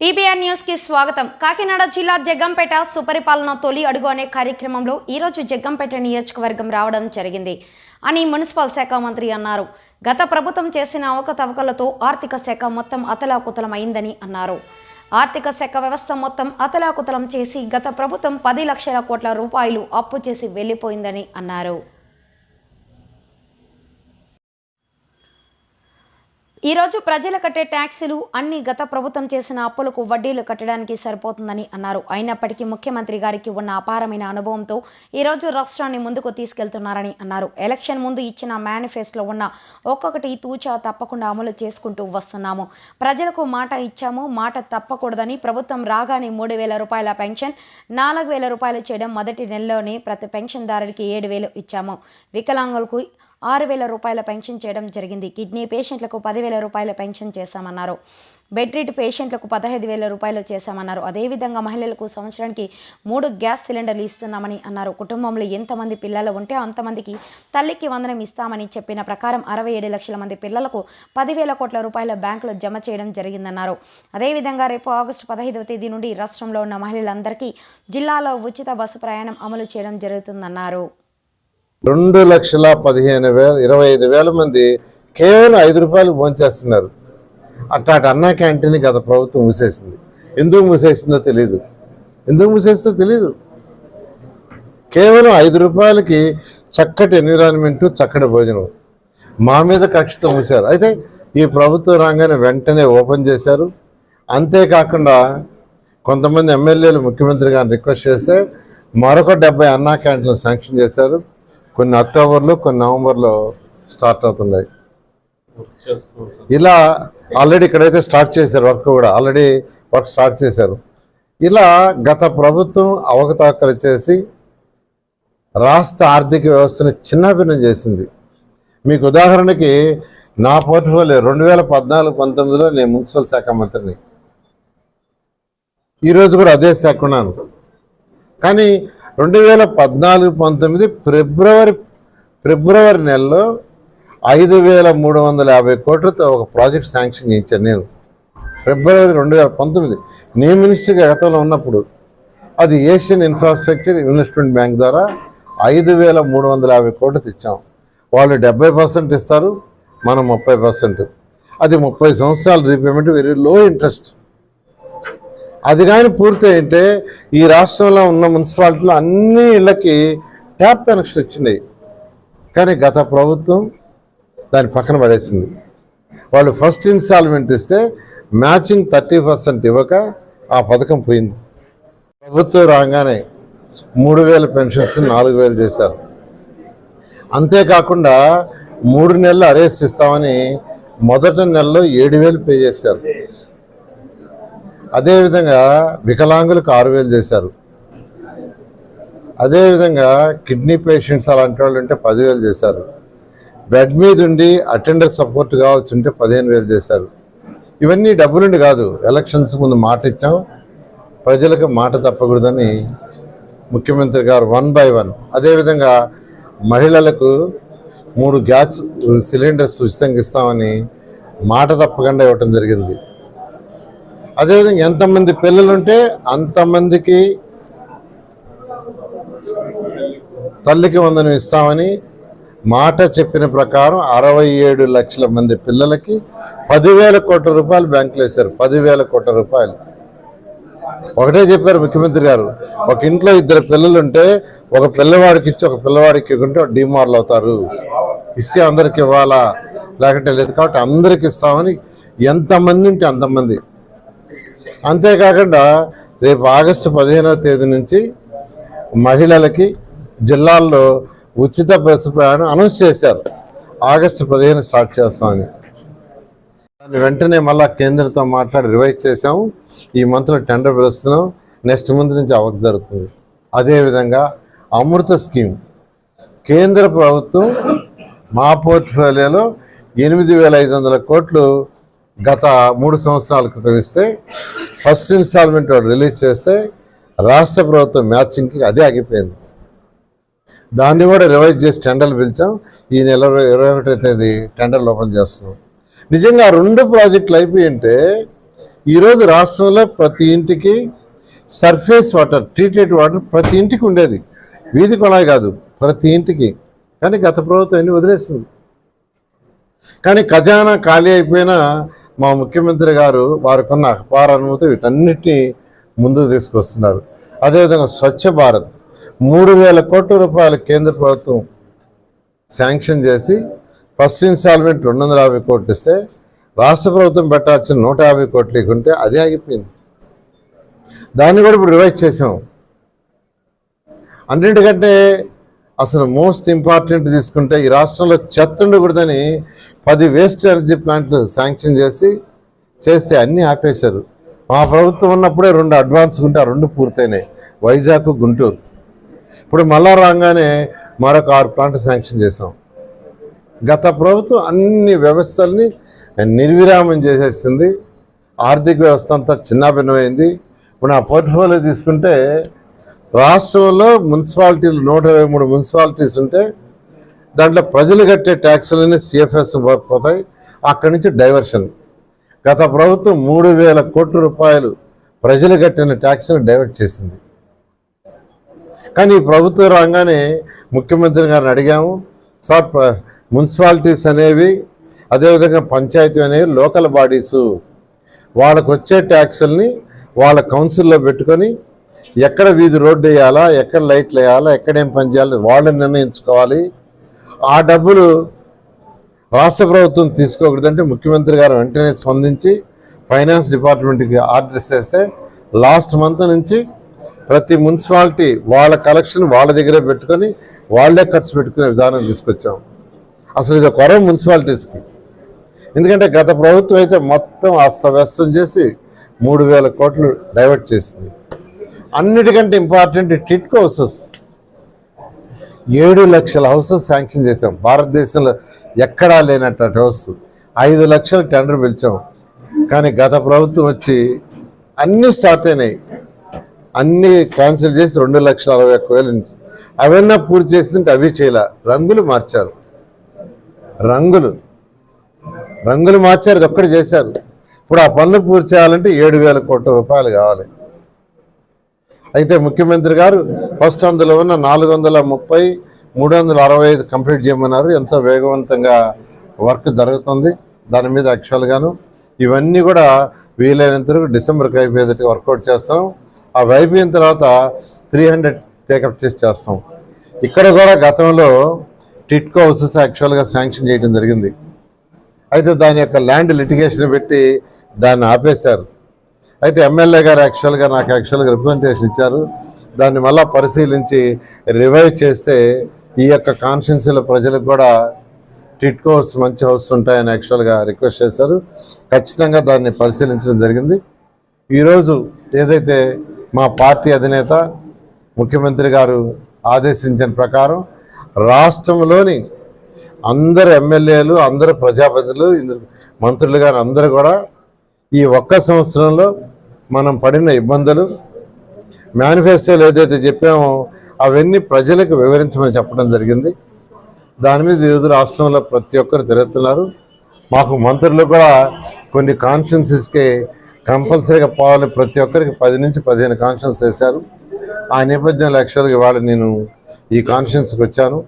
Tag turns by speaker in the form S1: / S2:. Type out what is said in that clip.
S1: TBR న్యూస్కి స్వాగతం. కాకినాడ జిల్లా జగ్గంపేట సుపరిపాలన తొలి అడుగు అనే కార్యక్రమంలో ఈరోజు జగ్గంపేట నియోజకవర్గం రావడం జరిగింది అని మున్సిపల్ శాఖ మంత్రి అన్నారు. గత ప్రభుత్వం చేసిన అవకతవకలతో ఆర్థిక శాఖ మొత్తం అతలాకుతలమైందని అయిందని అన్నారు. ఆర్థిక శాఖ వ్యవస్థ మొత్తం అతలాకుతలం చేసి గత ప్రభుత్వం పది లక్షల కోట్ల రూపాయలు అప్పు చేసి వెళ్ళిపోయిందని అన్నారు. ఈరోజు ప్రజలు కట్టే ట్యాక్సీలు అన్ని గత ప్రభుత్వం చేసిన అప్పులకు వడ్డీలు కట్టడానికి సరిపోతుందని అన్నారు. అయినప్పటికీ ముఖ్యమంత్రి గారికి ఉన్న అపారమైన అనుభవంతో ఈరోజు రాష్ట్రాన్ని ముందుకు తీసుకెళ్తున్నారని అన్నారు. ఎలక్షన్ ముందు ఇచ్చిన మేనిఫెస్టోలో ఉన్న ఒక్కొక్కటి తూచా తప్పకుండా అమలు చేసుకుంటూ వస్తున్నాము. ప్రజలకు మాట ఇచ్చాము మాట తప్పకూడదని ప్రభుత్వం రాగానే మూడు వేల రూపాయల పెన్షన్ నాలుగు వేల రూపాయలు చేయడం మొదటి నెలలోనే ప్రతి పెన్షన్దారుడికి ఏడు వేలు ఇచ్చాము. వికలాంగులకు ఆరు వేల రూపాయల పెన్షన్ చేయడం జరిగింది. కిడ్నీ పేషెంట్లకు పదివేల రూపాయల పెన్షన్ చేశామన్నారు. బెడ్ రీట్ పేషెంట్లకు పదహైదు వేల రూపాయలు చేశామన్నారు. అదేవిధంగా మహిళలకు సంవత్సరానికి మూడు గ్యాస్ సిలిండర్లు ఇస్తున్నామని అన్నారు. కుటుంబంలో ఎంతమంది పిల్లలు ఉంటే అంతమందికి తల్లికి వందనం ఇస్తామని చెప్పిన ప్రకారం అరవై ఏడు లక్షల మంది పిల్లలకు పదివేల కోట్ల రూపాయల బ్యాంకులో జమ చేయడం జరిగిందన్నారు. అదేవిధంగా రేపు ఆగస్టు పదహైదవ తేదీ నుండి రాష్ట్రంలో ఉన్న మహిళలందరికీ జిల్లాలో ఉచిత బస్సు ప్రయాణం అమలు చేయడం జరుగుతుందన్నారు.
S2: రెండు లక్షల పదిహేను వేల ఇరవై ఐదు వేల మంది కేవలం ఐదు రూపాయలు భోంచేస్తున్నారు. అట్లాంటి అన్నా క్యాంటీన్ గత ప్రభుత్వం మూసేసింది. ఎందుకు మూసేసిందో తెలియదు ఎందుకు మూసేస్తుందో తెలియదు కేవలం ఐదు రూపాయలకి చక్కటి ఎన్విరాన్మెంటు చక్కటి భోజనం మా మీద కక్షతో మూసారు అయితే ఈ ప్రభుత్వ రంగాన్ని వెంటనే ఓపెన్ చేశారు. అంతేకాకుండా కొంతమంది ఎమ్మెల్యేలు ముఖ్యమంత్రి గారిని రిక్వెస్ట్ చేస్తే మరొక డెబ్బై అన్నా క్యాంటీన్లు శాంక్షన్ చేశారు. కొన్ని అక్టోబర్లో కొన్ని నవంబర్లో స్టార్ట్ అవుతున్నాయి. ఇలా ఆల్రెడీ ఇక్కడైతే స్టార్ట్ చేశారు వర్క్ కూడా ఆల్రెడీ వర్క్ స్టార్ట్ చేశారు. ఇలా గత ప్రభుత్వం అవకతవకలు చేసి రాష్ట్ర ఆర్థిక వ్యవస్థను చిన్నభిన్నం చేసింది. మీకు ఉదాహరణకి నా పోర్ట్ఫోలియో రెండు వేల పద్నాలుగు పంతొమ్మిదిలో నేను మున్సిపల్ శాఖ మంత్రిని. ఈరోజు కూడా అదే శాఖ ఉన్నాను. కానీ రెండు వేల పద్నాలుగు పంతొమ్మిది ఫిబ్రవరి ఫిబ్రవరి నెలలో ఐదు వేల మూడు వందల యాభై కోట్లతో ఒక ప్రాజెక్ట్ శాంక్షన్ చేయించాను నేను. ఫిబ్రవరి రెండు వేల పంతొమ్మిది నేను మినిస్టర్గా గతంలో ఉన్నప్పుడు అది ఏషియన్ ఇన్ఫ్రాస్ట్రక్చర్ ఇన్వెస్ట్మెంట్ బ్యాంక్ ద్వారా ఐదు వేల మూడు వందల యాభై కోట్లు తెచ్చాం. వాళ్ళు డెబ్బై పర్సెంట్ ఇస్తారు మనం ముప్పై పర్సెంట్. అది ముప్పై సంవత్సరాలు రీపేమెంట్ వెరీ లో ఇంట్రెస్ట్ అది కానీ పూర్తయింటే ఈ రాష్ట్రంలో ఉన్న మున్సిపాలిటీలో అన్ని ఇళ్ళకి ట్యాప్ కనెక్షన్ వచ్చినాయి కానీ గత ప్రభుత్వం దాన్ని పక్కన పడేసింది. వాళ్ళు ఫస్ట్ ఇన్స్టాల్మెంట్ ఇస్తే మ్యాచింగ్ థర్టీ పర్సెంట్ ఇవ్వక ఆ పథకం పోయింది. ప్రభుత్వం రాగానే మూడు వేల పెన్షన్స్ నాలుగు వేలు చేశారు. అంతేకాకుండా మూడు నెలలు అరేట్స్ ఇస్తామని మొదటి నెలలో ఏడు వేలు పే చేశారు. అదేవిధంగా వికలాంగులకు ఆరు వేలు చేశారు. అదేవిధంగా కిడ్నీ పేషెంట్స్ అలాంటి వాళ్ళు ఉంటే పదివేలు చేశారు. బెడ్ మీద ఉండి అటెండర్ సపోర్ట్ కావచ్చు ఉంటే పదిహేను వేలు చేశారు. ఇవన్నీ డబ్బులుండి కాదు ఎలక్షన్స్ ముందు మాట ఇచ్చాం. ప్రజలకు మాట తప్పకూడదని ముఖ్యమంత్రి గారు వన్ బై వన్. అదేవిధంగా మహిళలకు మూడు గ్యాస్ సిలిండర్స్ ఉచితంగా ఇస్తామని మాట తప్పకుండా ఇవ్వటం జరిగింది. అదేవిధంగా ఎంతమంది పిల్లలుంటే అంతమందికి తల్లికి వందనం ఇస్తామని మాట చెప్పిన ప్రకారం అరవై ఏడు లక్షల మంది పిల్లలకి పదివేల కోట్ల రూపాయలు బ్యాంకులో వేశారు పదివేల కోట్ల రూపాయలు. ఒకటే చెప్పారు ముఖ్యమంత్రి గారు. ఒక ఇంట్లో ఇద్దరు పిల్లలు ఉంటే ఒక పిల్లవాడికి ఇచ్చి ఒక పిల్లవాడికి ఇవ్వకుంటే డిమార్లు అవుతారు. ఇస్తే అందరికి ఇవ్వాలా? లేకుంటే లేదు. కాబట్టి అందరికి ఇస్తామని ఎంతమంది ఉంటే అంతమంది. అంతేకాకుండా రేపు ఆగస్టు పదిహేనవ తేదీ నుంచి మహిళలకి జిల్లాల్లో ఉచిత బస్సు ప్రయాణం అనౌన్స్ చేశారు. ఆగస్టు పదిహేను స్టార్ట్ చేస్తామని. దాన్ని వెంటనే మళ్ళా కేంద్రంతో మాట్లాడి రివైజ్ చేసాము ఈ మంత్లో టెండర్ పిలుస్తున్నాం నెక్స్ట్ మంత్ నుంచి అవ్వక జరుగుతుంది. అదేవిధంగా అమృత స్కీమ్. కేంద్ర ప్రభుత్వం మా పోర్ట్ఫోలియోలో ఎనిమిది వేల ఐదు వందల కోట్లు గత మూడు సంవత్సరాల క్రితం ఇస్తే ఫస్ట్ ఇన్స్టాల్మెంట్ వాడు రిలీజ్ చేస్తే రాష్ట్ర ప్రభుత్వం మ్యాచింగ్కి అదే ఆగిపోయింది. దాన్ని కూడా రివైజ్ చేసి టెండర్లు పిలిచాం. ఈ నెల ఇరవై ఒకటో తేదీ టెండర్లు ఓపెన్ చేస్తున్నాం. నిజంగా రెండు ప్రాజెక్టులు అయిపోయి అంటే ఈరోజు రాష్ట్రంలో ప్రతి ఇంటికి సర్ఫేస్ వాటర్ ట్రీటెడ్ వాటర్ ప్రతి ఇంటికి ఉండేది. వీధి కొనాయి కాదు ప్రతి ఇంటికి. కానీ గత ప్రభుత్వం అన్ని వదిలేసింది? కానీ ఖజానా ఖాళీ అయిపోయినా మా ముఖ్యమంత్రి గారు వారికున్న అపార అనుమతి వీటన్నిటినీ ముందుకు తీసుకొస్తున్నారు. అదేవిధంగా స్వచ్ఛ భారత్ మూడు వేల కోట్ల రూపాయలు కేంద్ర ప్రభుత్వం శాంక్షన్ చేసి ఫస్ట్ ఇన్స్టాల్మెంట్ రెండు వందల యాభై కోట్లు ఇస్తే రాష్ట్ర ప్రభుత్వం పెట్టాల్సిన నూట యాభై కోట్లు ఇకుంటే అదే ఆగిపోయింది. దాన్ని కూడా ఇప్పుడు రివైజ్ చేసాం అన్నింటికంటే అసలు మోస్ట్ ఇంపార్టెంట్ తీసుకుంటే ఈ రాష్ట్రంలో చెత్త ఉండకూడదని పది వేస్ట్ ఎనర్జీ ప్లాంట్లు శాంక్షన్ చేసి చేస్తే అన్నీ ఆపేశారు. మా ప్రభుత్వం ఉన్నప్పుడే రెండు అడ్వాన్స్ ఉంటే ఆ రెండు పూర్తయినాయి. వైజాగ్ గుంటూరు. ఇప్పుడు మళ్ళా రాగానే మరొక ఆరు ప్లాంట్ శాంక్షన్ చేసాం గత ప్రభుత్వం అన్ని వ్యవస్థల్ని నిర్విరామం చేసేసింది. ఆర్థిక వ్యవస్థ అంతా చిన్నాభిన్నమైంది ఇప్పుడు నా పోర్ట్ఫోలియో తీసుకుంటే రాష్ట్రంలో మున్సిపాలిటీలు నూట ఇరవై మూడు మున్సిపాలిటీస్ ఉంటే దాంట్లో ప్రజలు కట్టే ట్యాక్సులన్నీ సిఎఫ్ఎస్ పోతాయి. అక్కడి నుంచి డైవర్షన్. గత ప్రభుత్వం మూడు వేల కోట్ల రూపాయలు ప్రజలు కట్టిన ట్యాక్స్ని డైవర్ట్ చేసింది. కానీ ఈ ప్రభుత్వం రాగానే ముఖ్యమంత్రి గారిని అడిగాము సార్ మున్సిపాలిటీస్ అనేవి అదేవిధంగా పంచాయతీ అనేవి లోకల్ బాడీసు. వాళ్ళకు వచ్చే ట్యాక్సుల్ని వాళ్ళ కౌన్సిల్లో పెట్టుకొని ఎక్కడ వీధి రోడ్డు వేయాలా ఎక్కడ లైట్లు వేయాలా ఎక్కడ ఏం పని చేయాలి వాళ్ళని నిర్ణయించుకోవాలి. ఆ డబ్బులు రాష్ట్ర ప్రభుత్వం తీసుకోకూడదంటే ముఖ్యమంత్రి గారు వెంటనే స్పందించి ఫైనాన్స్ డిపార్ట్మెంట్కి ఆర్డర్ చేస్తే లాస్ట్ మంత్ నుంచి ప్రతి మున్సిపాలిటీ వాళ్ళ కలెక్షన్ వాళ్ళ దగ్గరే పెట్టుకొని వాళ్ళే ఖర్చు పెట్టుకునే విధానం తీసుకొచ్చాం. అసలు ఇది కొర మున్సిపాలిటీస్కి. ఎందుకంటే గత ప్రభుత్వం అయితే మొత్తం అస్తవ్యస్తం చేసి మూడు వేల కోట్లు డైవర్ట్ చేసింది. అన్నిటికంటే ఇంపార్టెంట్ టిట్కో హౌసెస్ ఏడు లక్షల హౌసెస్ శాంక్షన్ చేసాం భారతదేశంలో ఎక్కడా లేనటువంటి హౌస్. ఐదు లక్షల టెండర్ పిలిచాం. కానీ గత ప్రభుత్వం వచ్చి అన్నీ స్టార్ట్ అయినాయి. అన్నీ క్యాన్సిల్ చేసి రెండు లక్షల అరవై ఒక్క వేలు నుంచి అవన్నీ పూర్తి చేసిందంటే అవి చేయలే. రంగులు మార్చారు. రంగులు. రంగులు మార్చారు ఒక్కటి చేశారు. ఇప్పుడు ఆ పనులు పూర్తి చేయాలంటే ఏడు వేల కోట్ల రూపాయలు కావాలి. అయితే ముఖ్యమంత్రి గారు ఫస్ట్ అందులో ఉన్న నాలుగు వందల ముప్పై మూడు వందల అరవై ఐదు కంప్లీట్ చేయమన్నారు. ఎంతో వేగవంతంగా వర్క్ జరుగుతుంది. దాని మీద యాక్చువల్గాను ఇవన్నీ కూడా వీలైనంత వరకు డిసెంబర్కి అయిపోయేటట్టు వర్కౌట్ చేస్తాం. అవి అయిపోయిన తర్వాత త్రీ హండ్రెడ్ టేకప్ చేసి చేస్తాం. ఇక్కడ కూడా గతంలో టిట్కో హౌసెస్ యాక్చువల్గా శాంక్షన్ చేయడం జరిగింది. అయితే దాని యొక్క ల్యాండ్ లిటిగేషన్ పెట్టి దాన్ని ఆపేశారు. అయితే ఎమ్మెల్యే గారు యాక్చువల్గా నాకు యాక్చువల్గా రిప్రజెంటేషన్ ఇచ్చారు. దాన్ని మళ్ళీ పరిశీలించి రివైవ్ చేస్తే ఈ యొక్క కాన్స్టిట్యున్సీలో ప్రజలకు కూడా టిట్కో హౌస్ మంచి హౌస్ ఉంటాయని యాక్చువల్గా రిక్వెస్ట్ చేశారు. ఖచ్చితంగా దాన్ని పరిశీలించడం జరిగింది. ఈరోజు ఏదైతే మా పార్టీ అధినేత ముఖ్యమంత్రి గారు ఆదేశించిన ప్రకారం రాష్ట్రంలోని అందరు ఎమ్మెల్యేలు అందరు ప్రజాప్రతినిధులు మంత్రులు కానీ అందరూ కూడా ఈ ఒక్క సంవత్సరంలో మనం పడిన ఇబ్బందులు మేనిఫెస్టోలు ఏదైతే చెప్పామో అవన్నీ ప్రజలకు వివరించమని చెప్పడం జరిగింది. దాని మీద ఈరోజు రాష్ట్రంలో ప్రతి ఒక్కరు తిరుగుతున్నారు. మాకు మంత్రులు కూడా కొన్ని కాన్స్టిట్యున్సీస్కి కంపల్సరీగా పోవాలి. ప్రతి ఒక్కరికి పది నుంచి పదిహేను కాన్షియన్స్ వేశారు. ఆ నేపథ్యంలో యాక్చువల్గా ఇవాళ నేను ఈ కాన్షియన్స్కి వచ్చాను.